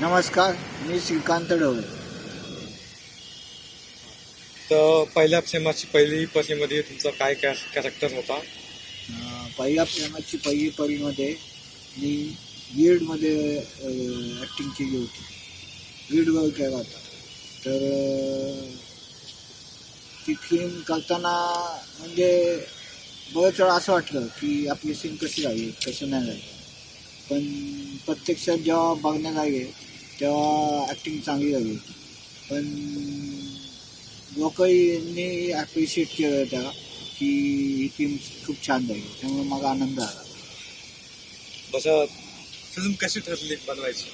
नमस्कार मी श्रीकांत ढवळे. तर पहिल्या सिनेमाची पहिली परीमध्ये तुमचा काय काय कॅरेक्टर होता? पहिल्या प्रेमाची पहिली परीमध्ये मी लीडमध्ये ॲक्टिंग केली होती. रोल केला होता? तर ती फिल्म करताना म्हणजे बरेच वेळा असं वाटलं की आपली सीन कशी राहील कसं नाही राहील. पण प्रत्यक्षात जेव्हा बघण्यात आले तेव्हा ॲक्टिंग चांगली झाली पण लोकांनी ॲप्रिशिएट केलं त्याला की ही फिल्म खूप छान झाली त्यामुळे मला आनंद आला. तसं फिल्म कशी ठरली बनवायची?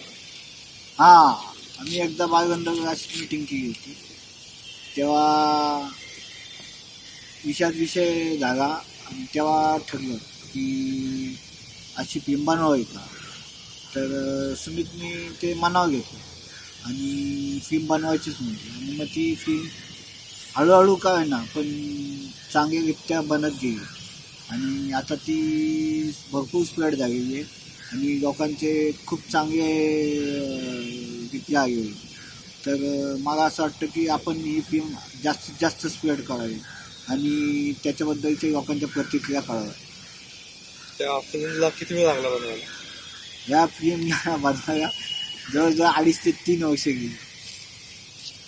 हां आम्ही एकदा बालगंधर्वाची मीटिंग केली होती. तेव्हा विषयात विषय झाला आणि तेव्हा ठरलं की अशी फिल्म बनवावी का? तर सुमितने ते मनावर घेतलं. आणि फिल्म बनवायचीच म्हणते आणि मग ती फिल्म हळूहळू काय ना पण चांगलीरित्या बनत गेली. आणि आता ती भरपूर स्प्रेड झालेली आहे. आणि लोकांचे खूप चांगले रित्या रिप्लाय आले तर मला असं वाटतं की आपण ही फिल्म जास्तीत जास्त स्प्रेड करावी. आणि त्याच्याबद्दलच्या लोकांच्या प्रतिक्रिया कळाव्या त्या फिल्मला किती वेळ लागला बनवायला? या फिल्मला बनवायला जवळजवळ अडीच ते तीन वर्ष गेली.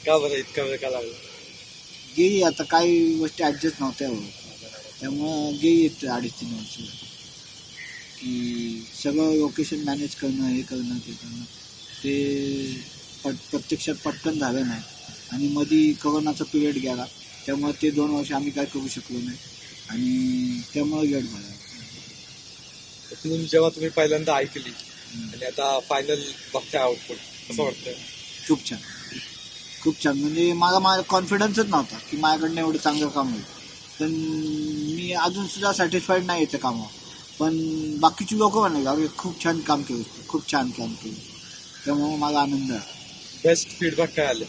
का बरं इतका वेळ का लागला? गेली आता काही गोष्टी ॲडजस्ट नव्हत्या होत त्यामुळं गेली ते अडीच तीन वर्ष. की सगळं लोकेशन मॅनेज करणं हे करणं ते करणं. ते पट प्रत्यक्षात पटकन झालं नाही. आणि मधी कोरोनाचा पिरियड गेला. त्यामुळे ते दोन वर्ष आम्ही काय करू शकलो नाही. आणि त्यामुळे लेट झाला. फिल्म जेव्हा तुम्ही पहिल्यांदा ऐकली आणि आता फायनल बघताय आउटपुट कसं वाटतं खूप छान. खूप छान. म्हणजे मला माझा कॉन्फिडन्सच नव्हता की माझ्याकडनं एवढं चांगलं काम होईल. पण मी अजून सुद्धा सॅटिस्फाईड नाही येतं कामावर. पण बाकीची लोक म्हणाले अरे खूप छान काम केलं. खूप छान काम केलं. त्यामुळे मला आनंद आहे. बेस्ट फीडबॅक काय आले?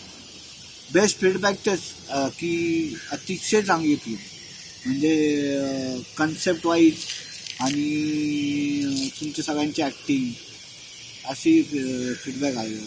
बेस्ट फीडबॅक तेच की अतिशय चांगली फिल्म म्हणजे कन्सेप्ट वाईज आणि तुमची तुमच्या सगळ्यांची ॲक्टिंग अशी फीडबॅक आली.